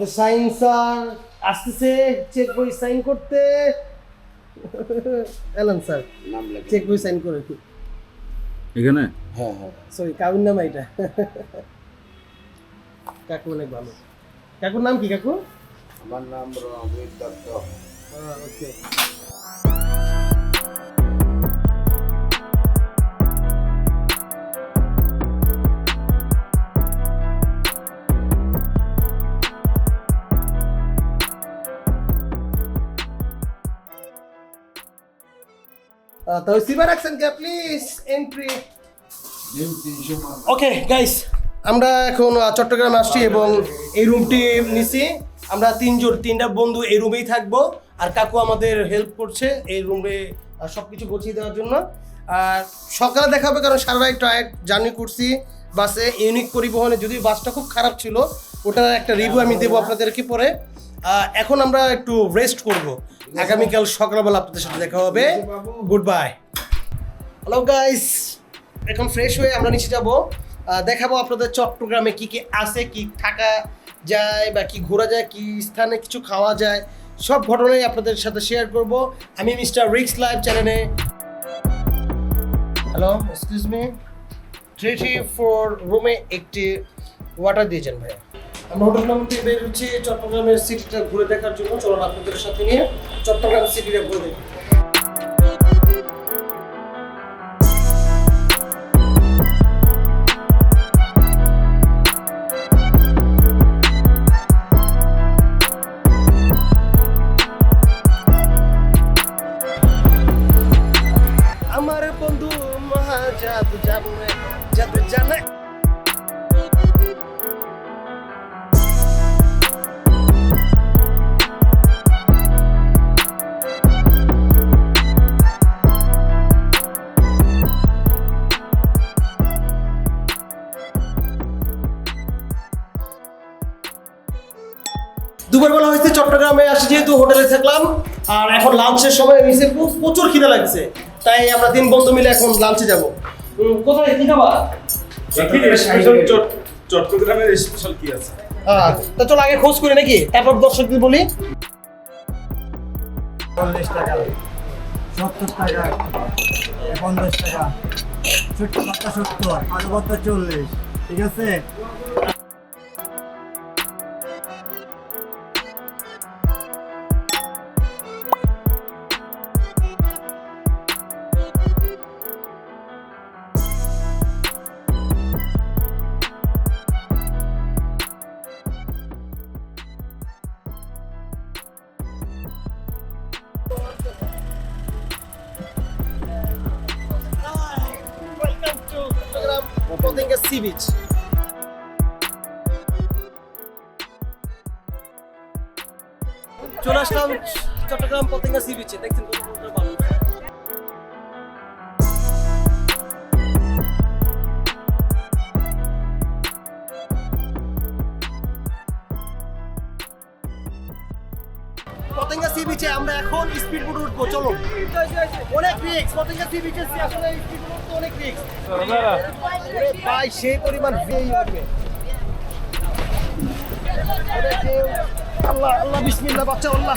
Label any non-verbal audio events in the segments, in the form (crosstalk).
আমাদের sign sir আসতেছে check বই সাইন করতে। এলান স্যার নাম লেখে চেক বই সাইন করে এখানে? হ্যাঁ হ্যাঁ। সরি কাকুর নাম এটা কাকু অনেক ভালো। কাকুর নাম কি কাকু? আমার নাম রবির দত্ত। ওকে তো সিবার অ্যাকশন কে প্লিজ এন্ট্রি ওকে গাইস আমরা এখন আহ, চট্টগ্রামে আসছি এবং এই রুমটি নিছি। আমরা তিনজন তিনটা বন্ধু এই রুমেই থাকব। আর কাকু আমাদের হেল্প করছে এই রুমে সব কিছু গুছিয়ে দেওয়ার জন্য। আর সকালে দেখা হবে কারণ সারা রাত টায়ার্ড জার্নি করছি। বাসে ইউনিক পরিবহনে যদি বাসটা খুব খারাপ ছিল ওটার একটা রিভিউ আমি দেবো আপনাদেরকে পরে। এখন আমরা একটু রেস্ট করব। আগামীকাল সকালবেলা আপনাদের সাথে দেখা হবে। গুড বাই হ্যালো গাইস এখন ফ্রেশ হয়ে আমরা নিচে যাব। দেখাবো আপনাদের চট্টগ্রামে কি কি আছে কি থাকা যায় বা কি ঘোরা যায় কি স্থানে কিছু খাওয়া যায়। সব ঘটনাই আপনাদের সাথে শেয়ার করব। আমি মিস্টার রিক্স লাইভ চ্যানেলে। Hello excuse me three three four রুমে একটি ওয়াটার দিয়েছেন ভাইয়া। আমরা হোটেল নাম থেকে বের হচ্ছি, চট্টগ্রামের সিটিটা ঘুরে দেখার জন্য। চলুন আপনাদের সাথে নিয়ে চট্টগ্রাম সিটিটা ঘুরে দেখি। আমার বন্ধু মহা জাদু জানে জাদু জানে দুবার বেলা হয়েছে চট্টগ্রামে আসি যেহেতু হোটেলে থাকলাম আর এখন লাঞ্চের সময় খুব প্রচুর খিদে লাগছে। তাই আমরা তিন বন্ধু মিলে এখন লাঞ্চে যাব। কোথায়? কি খাবার? চট্টগ্রামের স্পেশাল কি আছে? তা চলো আগে খোঁজ করি নাকি তারপর দর্শকদের বলি। চল্লিশ টাকা সত্তর টাকা পঞ্চাশ টাকা ছোট্ট বাচ্চা সত্তর আলু বাচ্চা চল্লিশ ঠিক আছে? পতেঙ্গা সি বিচ চলে আসলাম চট্টগ্রাম পতেঙ্গা সি বিচে দেখছেন এখন স্পিড বোট উঠবো চলো। অনেক রিক্স পতেঙ্গা সি বিচে আসলে স্পিড বোট তো অনেক রিক্স ভাই সেই পরিমাণ ভিড় হবে। আল্লাহ আল্লাহ বিসমিল্লাহ বাচ্চা আল্লাহ।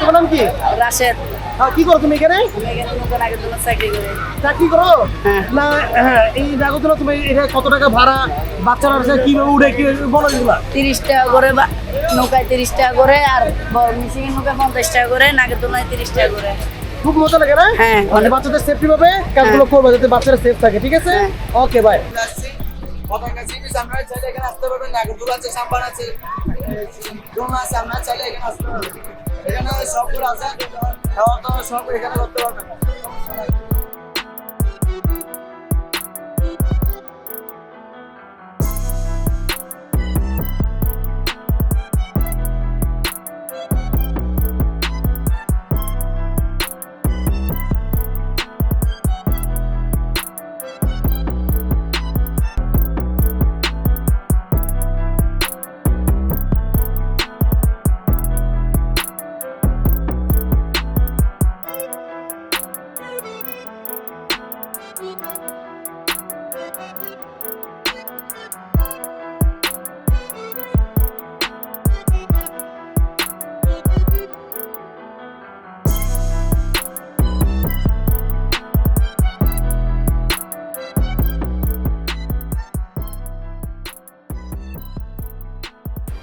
তোমার নাম কি? রাশেদ। আহ, কি করো তুমি এখানে? চাকরি করো। না হ্যাঁ এই নাগরদোলা তুমি এটা কত টাকা ভাড়া বাচ্চারা আছে কীভাবে উঠে কি বলো তিরিশ টাকা করে বা নৌকায় তিরিশ টাকা করে আর মিশিং নৌকায় পঞ্চাশ টাকা করে নাগের তুলনায় তিরিশ টাকা করে। খুব মজা লাগে না? হ্যাঁ, মানে। বাচ্চাদের সেফটি পাবে কাজগুলো করবে যাতে বাচ্চারা সেফ থাকে ঠিক আছে? হ্যাঁ। ওকে বাই পতাকা আপনারা চাইলে এখানে আসতে পারবেন নাগরদোলা আছে সাম্পান আছে দোলনা আছে আপনারা চাইলে এখানে আসতে পারবেন এখানে সবগুলো আছে। খাওয়া দাওয়া সব এখানে করতে পারবেন।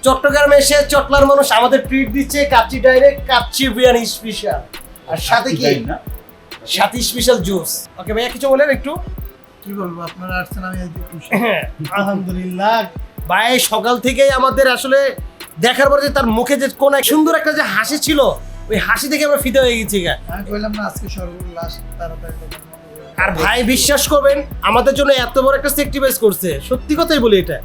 চট্টগ্রামে এসে চটলার মানুষ আমাদের ট্রিট দিচ্ছে কাচ্চি ডাইরেক্ট কাচ্চি বিরিয়ানি স্পেশাল আর সাথে কি? সাথে স্পেশাল জুস ওকে ভাইয়া কিছু বলেন একটু? কি বলব আপনারা আসছেন আমি এই যে খুশি। আলহামদুলিল্লাহ। ভাই সকাল থেকেই আমাদের আসলে দেখার পরে যে তার মুখে যে কোন এক সুন্দর একটা যে হাসি ছিল ওই হাসি দেখে আমরা ফিদে হয়ে গেছি আমি কইলাম না আজকে সর্বলাশ তাড়াতাড়ি। আর ভাই বিশ্বাস করবেন আমাদের জন্য এত বড় একটা সেক্টিভাইজ করছে। সত্যি কথাই বলি এটা।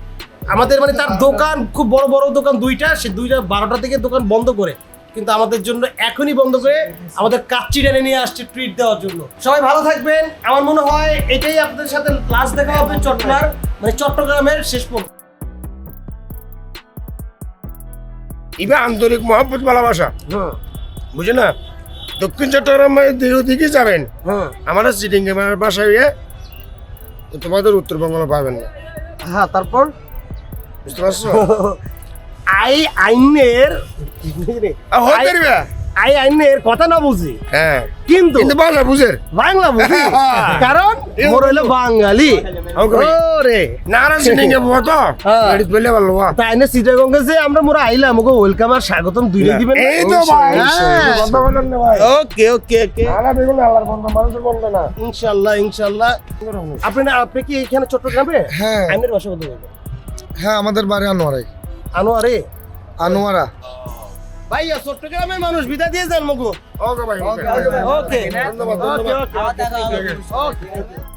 আমাদের মানে তার দোকান খুব বড় বড় দোকান দুইটা সে দুইটা বারোটা থেকে দোকান বন্ধ করে। কিন্তু আমাদের জন্য এখনই বন্ধ করে আমাদের কাচ্চি টেনে নিয়ে আসছে ট্রিট দেওয়ার জন্য। সবাই ভালো থাকবেন। আমার মনে হয় এটাই আপনাদের সাথে লাস্ট দেখা হবে চট্টগ্রাম মানে চট্টগ্রামের শেষ পর্যন্ত ইবা আন্তরিক মহব্বত ভালোবাসা। বুঝে না? দক্ষিণ চট্টগ্রামে দিকে দিকে যাবেন। আমাদের সিটিং বাসায় তোমাদের উত্তরবঙ্গ পাবেন না। হ্যাঁ তারপর? বুঝতে পারছ? (laughs) আই আইনের আই আইনের কথা না বুঝি। হ্যাঁ। কিন্তু বাংলা বুঝের? বাংলা বুঝি। কারণ মোর হইল বাঙালি। ওরে। নারায়ণ বলো হ্যাঁ। বললে তাই না আমরা মোরা আইলাম ওকে ওয়েলকাম আর স্বাগতম দুইটাই দিবেন এই তো ভাই। হ্যাঁ। ওকে ওকে ওকে। নানা বেগুন আল্লাহর বন্ধ মানুষের বন্ধ না। ইনশাআল্লাহ ইনশাআল্লাহ আপনি আপনি কি এখানে চট্টগ্রামে? হ্যাঁ। আইনের বাসা হ্যাঁ আমাদের বাড়ি আনোয়ারাই আনোয়ারে? আনোয়ারা। ভাইয়া চট্টগ্রামের মানুষ বিদায় দিয়ে যান মগু। ওকে ভাই ওকে। ওকে ধন্যবাদ ওকে ওকে।